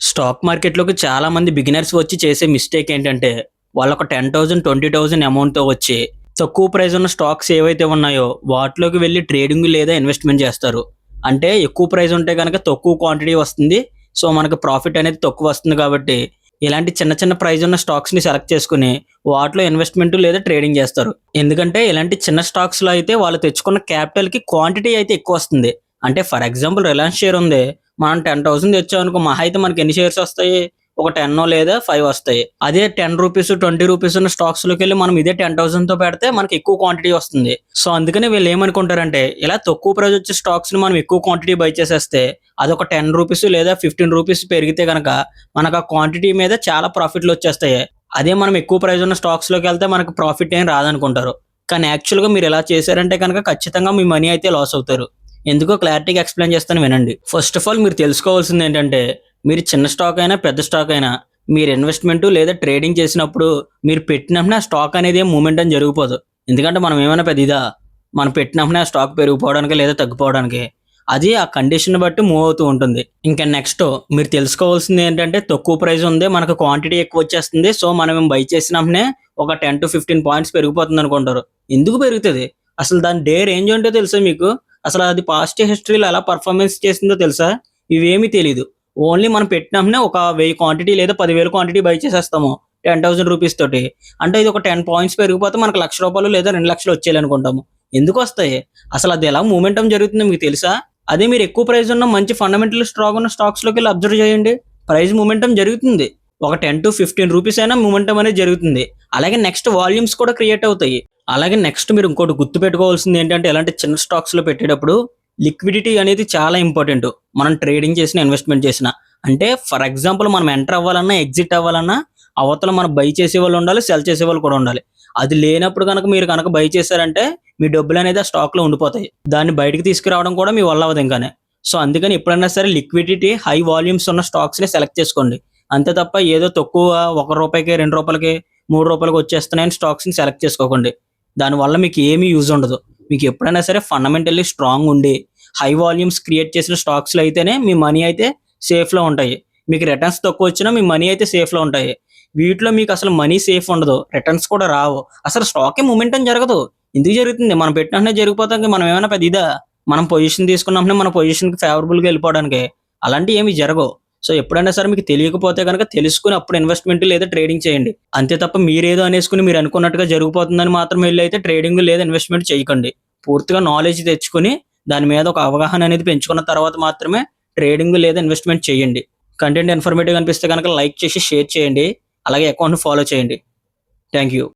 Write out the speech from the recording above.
Stock మార్కెట్లోకి చాలా మంది బిగినర్స్ వచ్చి చేసే మిస్టేక్ ఏంటంటే వాళ్ళు ఒక టెన్ థౌజండ్ ట్వంటీ థౌజండ్ అమౌంట్తో వచ్చి తక్కువ ప్రైస్ ఉన్న స్టాక్స్ ఏవైతే ఉన్నాయో వాటిలోకి వెళ్ళి ట్రేడింగ్ లేదా ఇన్వెస్ట్మెంట్ చేస్తారు. అంటే ఎక్కువ ప్రైస్ ఉంటే కనుక తక్కువ క్వాంటిటీ వస్తుంది. సో మనకు ప్రాఫిట్ అనేది తక్కువ వస్తుంది కాబట్టి ఇలాంటి చిన్న చిన్న ప్రైస్ ఉన్న స్టాక్స్ని సెలెక్ట్ చేసుకుని వాటిలో ఇన్వెస్ట్మెంట్ లేదా ట్రేడింగ్ చేస్తారు. ఎందుకంటే ఇలాంటి చిన్న స్టాక్స్లో అయితే వాళ్ళు తెచ్చుకున్న క్యాపిటల్కి క్వాంటిటీ అయితే ఎక్కువ వస్తుంది. అంటే ఫర్ ఎగ్జాంపుల్ రిలయన్స్ షేర్ ఉంది. మనం టెన్ థౌసండ్ తెచ్చామనుకో మహా అయితే మనకి ఎన్ని షేర్స్ వస్తాయి? ఒక టెన్ లేదా ఫైవ్ వస్తాయి. అదే టెన్ రూపీస్ ట్వంటీ రూపీస్ ఉన్న స్టాక్స్లోకి వెళ్ళి మనం ఇదే టెన్ థౌసండ్తో పెడితే మనకి ఎక్కువ క్వాంటిటీ వస్తుంది. సో అందుకని వీళ్ళు ఏమనుకుంటారంటే ఇలా తక్కువ ప్రైస్ వచ్చే స్టాక్స్ని మనం ఎక్కువ క్వాంటిటీ బై చేసేస్తే అదొక టెన్ రూపీస్ లేదా ఫిఫ్టీన్ రూపీస్ పెరిగితే కనుక మనకు ఆ క్వాంటిటీ మీద చాలా ప్రాఫిట్లు వచ్చేస్తాయి. అదే మనం ఎక్కువ ప్రైస్ ఉన్న స్టాక్స్లోకి వెళ్తే మనకు ప్రాఫిట్ ఏం రాదనుకుంటారు. కానీ యాక్చువల్గా మీరు ఎలా చేశారంటే కనుక ఖచ్చితంగా మీ మనీ అయితే లాస్ అవుతారు. ఎందుకో క్లారిటీగా ఎక్స్ప్లెయిన్ చేస్తాను వినండి. ఫస్ట్ ఆఫ్ ఆల్ మీరు తెలుసుకోవాల్సింది ఏంటంటే మీరు చిన్న స్టాక్ అయినా పెద్ద స్టాక్ అయినా మీరు ఇన్వెస్ట్మెంట్ లేదా ట్రేడింగ్ చేసినప్పుడు మీరు పెట్టినప్పుడు స్టాక్ అనేది ఏం మూమెంట్ అని జరిగిపోదు ఎందుకంటే మనం ఏమైనా పెద్ద ఇదా? మనం పెట్టినప్పుడు ఆ స్టాక్ పెరిగిపోవడానికి లేదా తగ్గిపోవడానికి. అది ఆ కండిషన్ బట్టి మూవ్ అవుతూ ఉంటుంది. ఇంకా నెక్స్ట్ మీరు తెలుసుకోవాల్సింది ఏంటంటే తక్కువ ప్రైస్ ఉంది మనకు క్వాంటిటీ ఎక్కువ వచ్చేస్తుంది సో మనం బై చేసినప్పుడే ఒక టెన్ టు ఫిఫ్టీన్ పాయింట్స్ పెరిగిపోతుంది అనుకుంటారు. ఎందుకు పెరుగుతుంది? అసలు దాని డే రేంజ్ ఉంటే తెలుసా మీకు? అసలు అది పాస్ట్ హిస్టరీలో ఎలా పర్ఫార్మెన్స్ చేసిందో తెలుసా? ఇవేమీ తెలియదు ఓన్లీ మనం పెట్టినామనే ఒక వెయ్యి క్వాంటిటీ లేదా పదివేల క్వాంటిటీ బై చేసేస్తాము. టెన్ థౌసండ్ రూపీస్ తోటి. అంటే ఇది ఒక టెన్ పాయింట్స్ పెరిగిపోతే మనకు లక్ష రూపాయలు లేదా రెండు లక్షలు వచ్చేయాలనుకుంటాము ఎందుకు వస్తాయి? అసలు అది ఎలా మూమెంటం జరుగుతుందో మీకు తెలుసా? అదే మీరు ఎక్కువ ప్రైస్ ఉన్న మంచి ఫండమెంటల్ స్ట్రాంగ్ ఉన్న స్టాక్స్లోకి వెళ్ళి అబ్జర్వ్ చేయండి. ప్రైస్ మూమెంటం జరుగుతుంది. ఒక టెన్ టు ఫిఫ్టీన్ రూపీస్ అయినా మూమెంటం అనేది జరుగుతుంది. అలాగే నెక్స్ట్ వాల్యూమ్స్ కూడా క్రియేట్ అవుతాయి. అలాగే నెక్స్ట్ మీరు ఇంకోటి గుర్తు పెట్టుకోవాల్సింది ఏంటంటే ఇలాంటి చిన్న స్టాక్స్లో పెట్టేటప్పుడు లిక్విడిటీ అనేది చాలా ఇంపార్టెంట్. మనం ట్రేడింగ్ చేసిన ఇన్వెస్ట్మెంట్ చేసిన. అంటే ఫర్ ఎగ్జాంపుల్ మనం ఎంటర్ అవ్వాలన్నా ఎగ్జిట్ అవ్వాలన్నా అవతల మనం బై చేసే వాళ్ళు ఉండాలి సెల్ చేసే వాళ్ళు కూడా ఉండాలి. అది లేనప్పుడు కనుక మీరు కనుక బై చేశారంటే మీ డబ్బులు అనేది ఆ స్టాక్లో ఉండిపోతాయి. దాన్ని బయటకు తీసుకురావడం కూడా మీ వల్ల అవ్వదు ఇంకానే. సో అందుకని ఎప్పుడైనా సరే లిక్విడిటీ హై వాల్యూమ్స్ ఉన్న స్టాక్స్ని సెలెక్ట్ చేసుకోండి. అంతే తప్ప ఏదో తక్కువ ఒక రూపాయికి రెండు రూపాయలకి మూడు రూపాయలకి వచ్చేస్తున్నాయని స్టాక్స్ని సెలెక్ట్ చేసుకోకండి. దానివల్ల మీకు ఏమీ యూజ్ ఉండదు. మీకు ఎప్పుడైనా సరే ఫండమెంటల్లీ స్ట్రాంగ్ ఉండి హై వాల్యూమ్స్ క్రియేట్ చేసిన స్టాక్స్లో అయితేనే మీ మనీ అయితే సేఫ్లో ఉంటాయి. మీకు రిటర్న్స్ తక్కువ వచ్చినా మీ మనీ అయితే సేఫ్లో ఉంటాయి. వీటిలో మీకు అసలు మనీ సేఫ్ ఉండదు. రిటర్న్స్ కూడా రావు. అసలు స్టాకే మూమెంట్ అని జరగదు. ఎందుకు జరుగుతుంది? మనం పెట్టినట్టునే జరిగిపోతాం. మనం ఏమైనా పెద్ద ఇదా? మనం పొజిషన్ తీసుకున్నప్పుడే మన పొజిషన్కి ఫేవరబుల్గా వెళ్ళిపోవడానికి. అలాంటివి ఏమి జరగవు. సో ఎప్పుడైనా సరే మీకు తెలియకపోతే కనుక తెలుసుకుని అప్పుడు ఇన్వెస్ట్మెంట్ లేదా ట్రేడింగ్ చేయండి. అంతే తప్ప మీరేదో అనేసుకుని మీరు అనుకున్నట్టుగా జరిగిపోతుందని మాత్రం వెళ్ళి అయితే ట్రేడింగ్ లేదా ఇన్వెస్ట్మెంట్ చేయకండి. పూర్తిగా నాలెడ్జ్ తెచ్చుకుని దాని మీద ఒక అవగాహన అనేది పెంచుకున్న తర్వాత మాత్రమే ట్రేడింగ్ లేదా ఇన్వెస్ట్మెంట్ చేయండి. కంటెంట్ ఇన్ఫర్మేటివ్ అనిపిస్తే కనుక లైక్ చేసి షేర్ చేయండి. అలాగే అకౌంట్ని ఫాలో చేయండి. Thank you